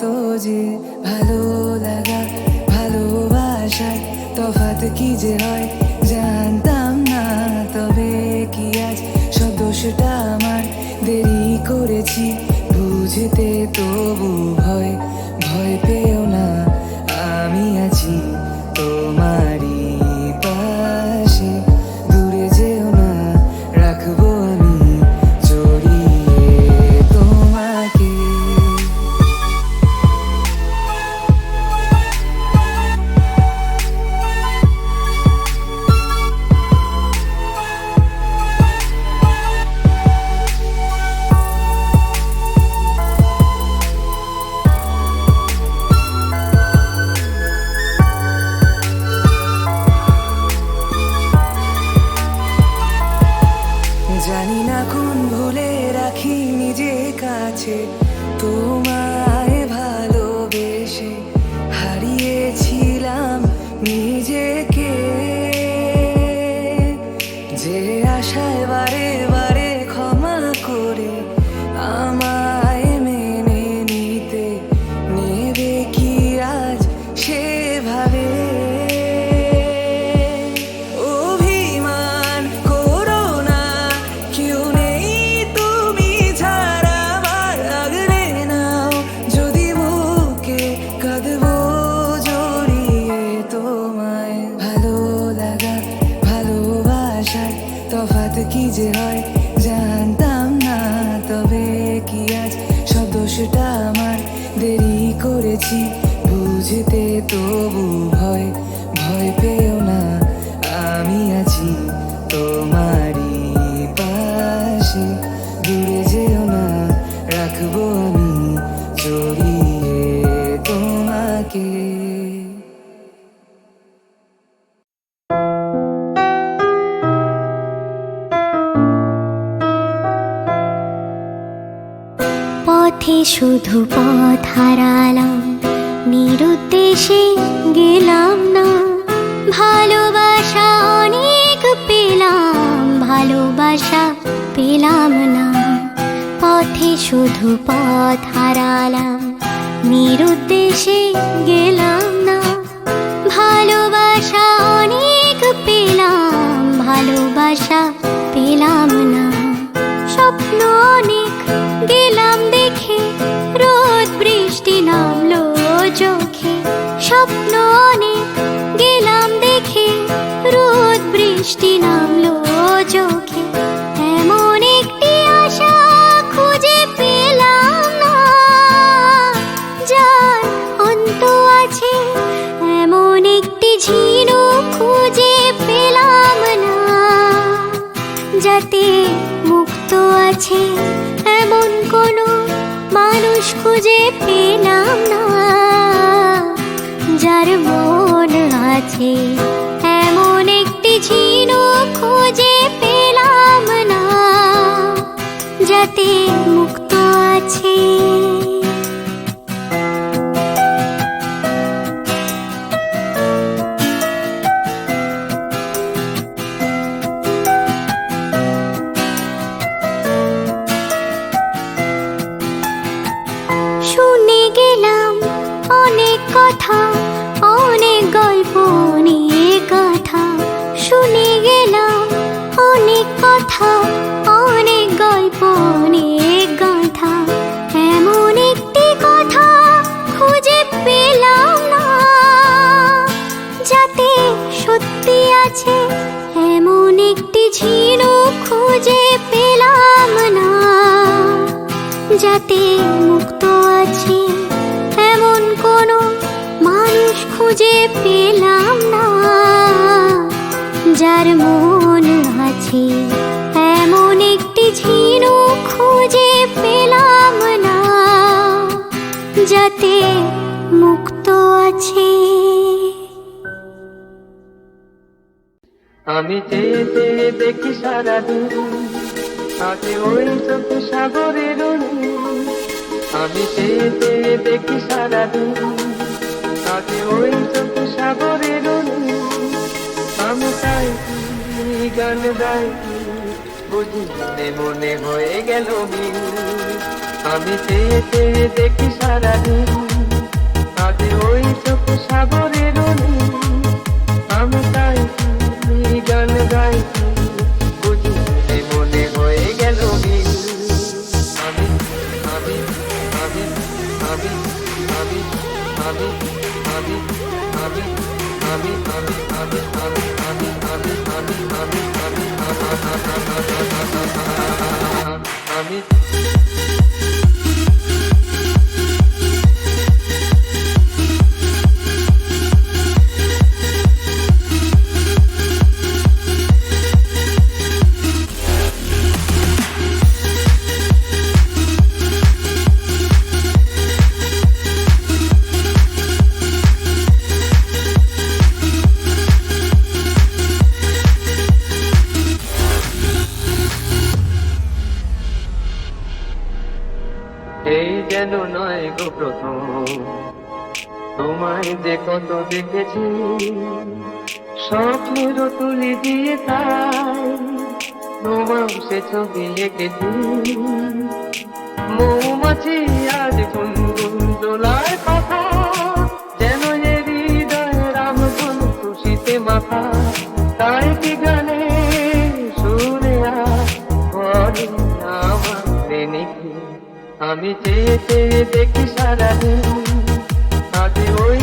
তো যে ভালো লাগা ভালোবাসায় তফাত কি যে হয় জানতাম না। তবে কি আজ সদস্যটা আমার? দেরি করেছি বুঝতে তবু কি যে হয় জানতাম না তবে কি আজ সদস্যটা আমার। দেরি করেছি। হারালাম নিরুদ্দেশে গেলাম না। ভালোবাসা অনেক পেলাম, ভালোবাসা পেলাম না। স্বপ্ন অনেক গেলাম দেখে, রোদ বৃষ্টি নামলো চোখে। স্বপ্ন অনেক গেলাম দেখে, রোদ বৃষ্টি নামলো চোখে। খুঁজে পেলাম না। যার মন আছে, এমন একটি ঝিনুক খুঁজে পেলাম না। যাতে মুক্ত আছে। খুঁজে পেলাম না। যার মন আছে, এমন একটি ঝিনুক খুঁজে পেলাম না। যাতে মুক্ত আছে। আমি চেয়ে চেয়ে দেখি সারাদিন আজে ওই চোখ সাগরের আমি চেয়ে চেয়ে দেখি সারাদিন সাগরের আমি তাই গান গাই বুঝি মনে মনে হয়ে গেল আমি চেয়ে চেয়ে দেখি সারাদিন আজ ওই চোখ সাগরের আমি তাই গান গাই বুঝি মনে গেল আমি তোমায় যে কত দেখেছি স্বপ্নেরও তুলি দিয়ে তাই তোমার সে ছবি এঁকেছি। মৌমাছি আজ গুনগুন দোলায় কথা, যেন এ হৃদয় রাম খুশিতে মাথা তাই কি গানে আমি চেয়ে চেয়ে দেখি সারাদিন। আজ ওই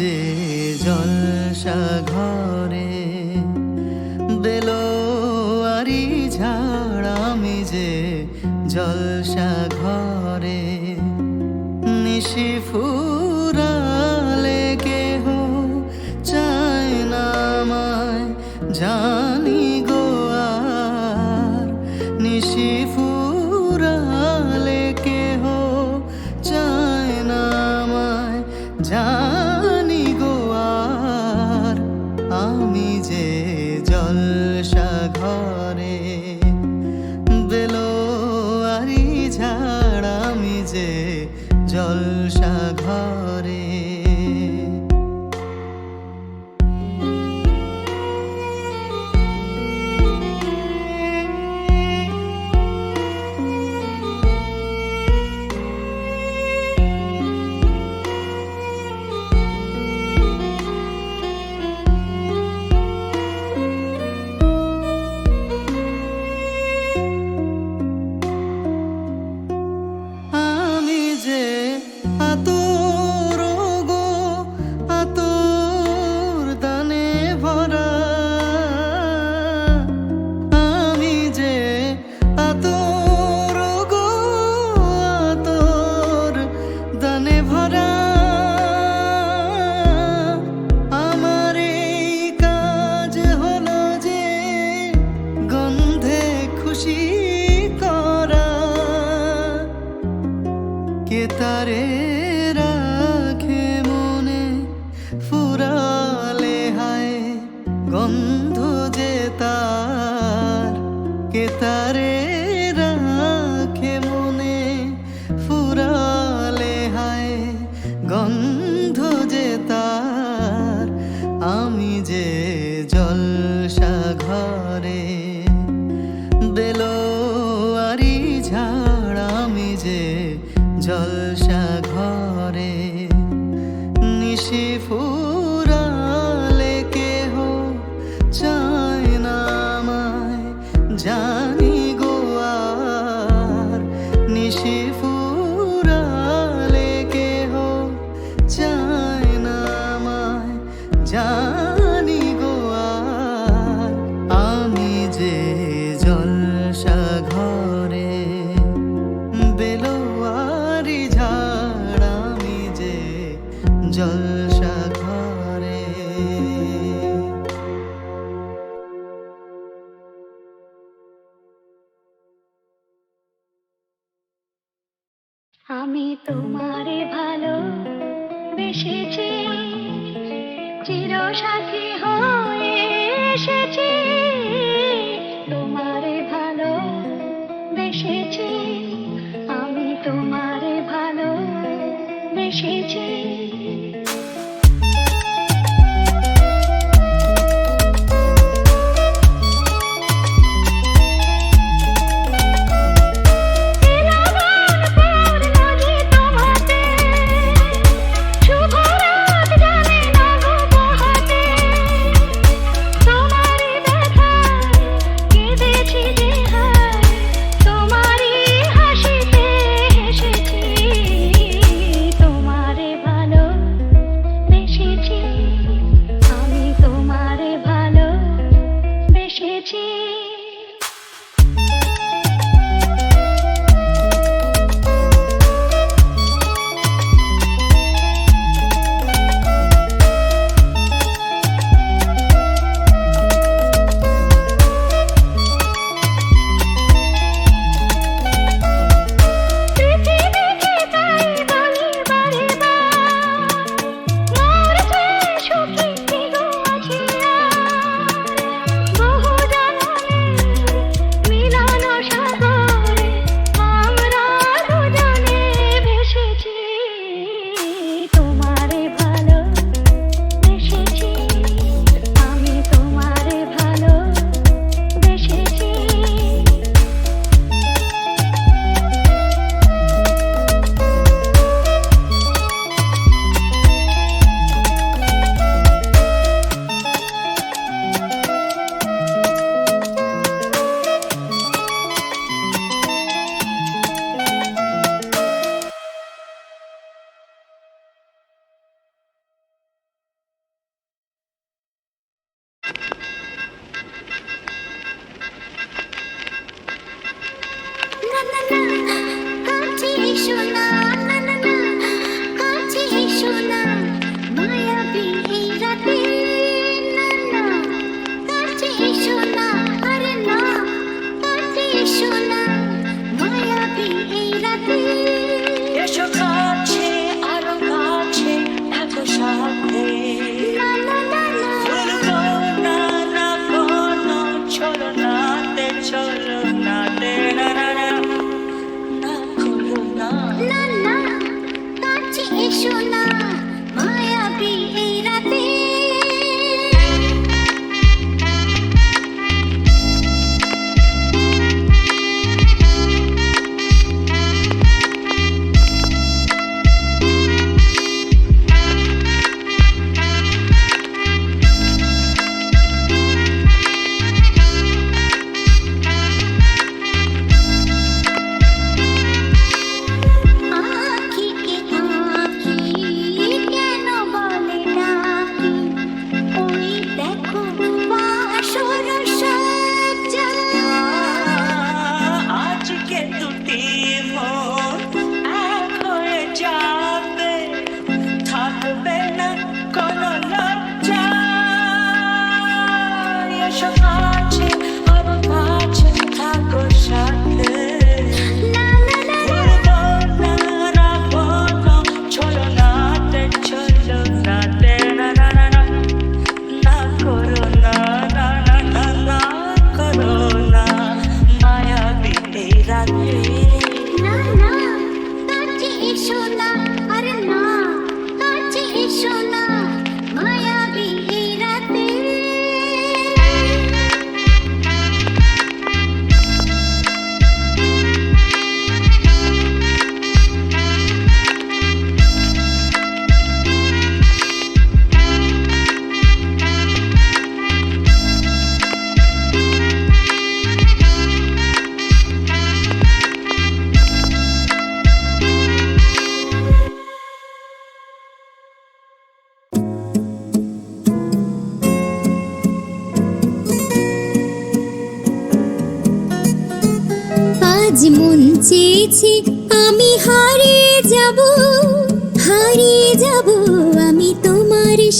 যে জলসা ঘরে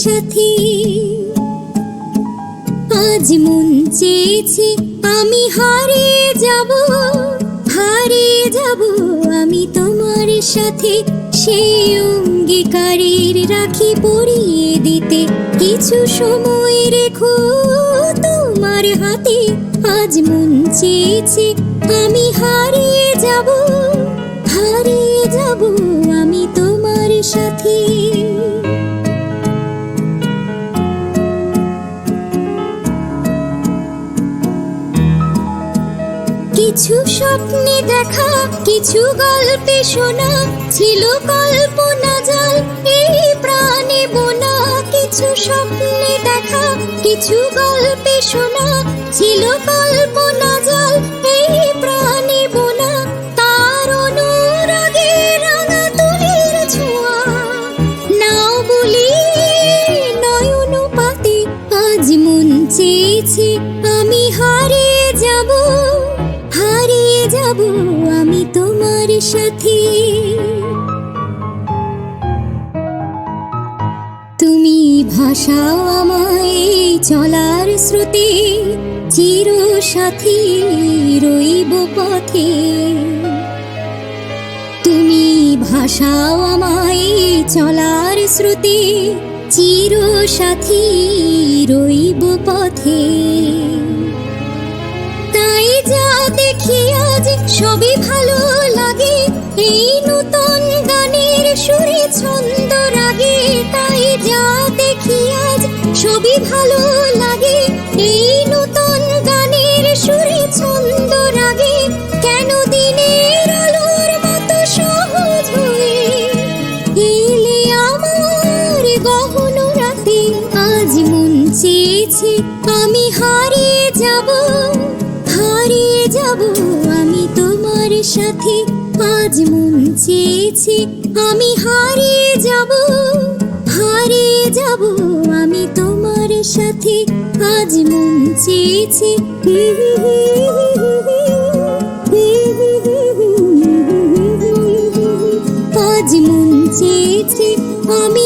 সাথে। আজ মন চেয়েছে, আমি হারিয়ে যাব হারিয়ে যাব আমি তোমার সাথে। সেই অঙ্গীকারের রাখি পরিয়ে দিতে কিছু সময় রেখো তোমার হাতে। আজ মন চেয়েছে, আমি হারিয়ে যাব হারিয়ে যাব আমি তোমার সাথে। স্বপ্নে দেখা কিছু গল্পে শোনা ছিল কল্পনা জাল, এই প্রাণে বোনা কিছু স্বপ্নে দেখা কিছু গল্পে শোনা ছিল কল্পনা জাল, এই প্রাণে বোনা সাথে। তুমি ভাষাও আমায় চলার স্রোতে চির সাথী রইব পথে। তুমি ভাষাও আমায় চলার স্রোতে চির সাথী রইব পথে। তাই যা দেখি আজ সবই ভালো লাগে এই নতুন গানের সুরে ছন্দ রাগে, তাই যা দেখি আজ সবই ভালো লাগে। এই নতুন গানের সুরে ছন্দ রাগে, কেন দিনের আলোর মতো সহজ হয়ে? এলে আমার গহন রাতে আজ মন চেয়েছে, আমি হারিয়ে যাব হারিয়ে যাব আমি তোমার সাথে। আজ মন চেয়েছে, আমি হারিয়ে যাব হারিয়ে যাব আমি তোমার সাথে। আজ মন চেয়েছে, আজ মন চেয়েছে, আমি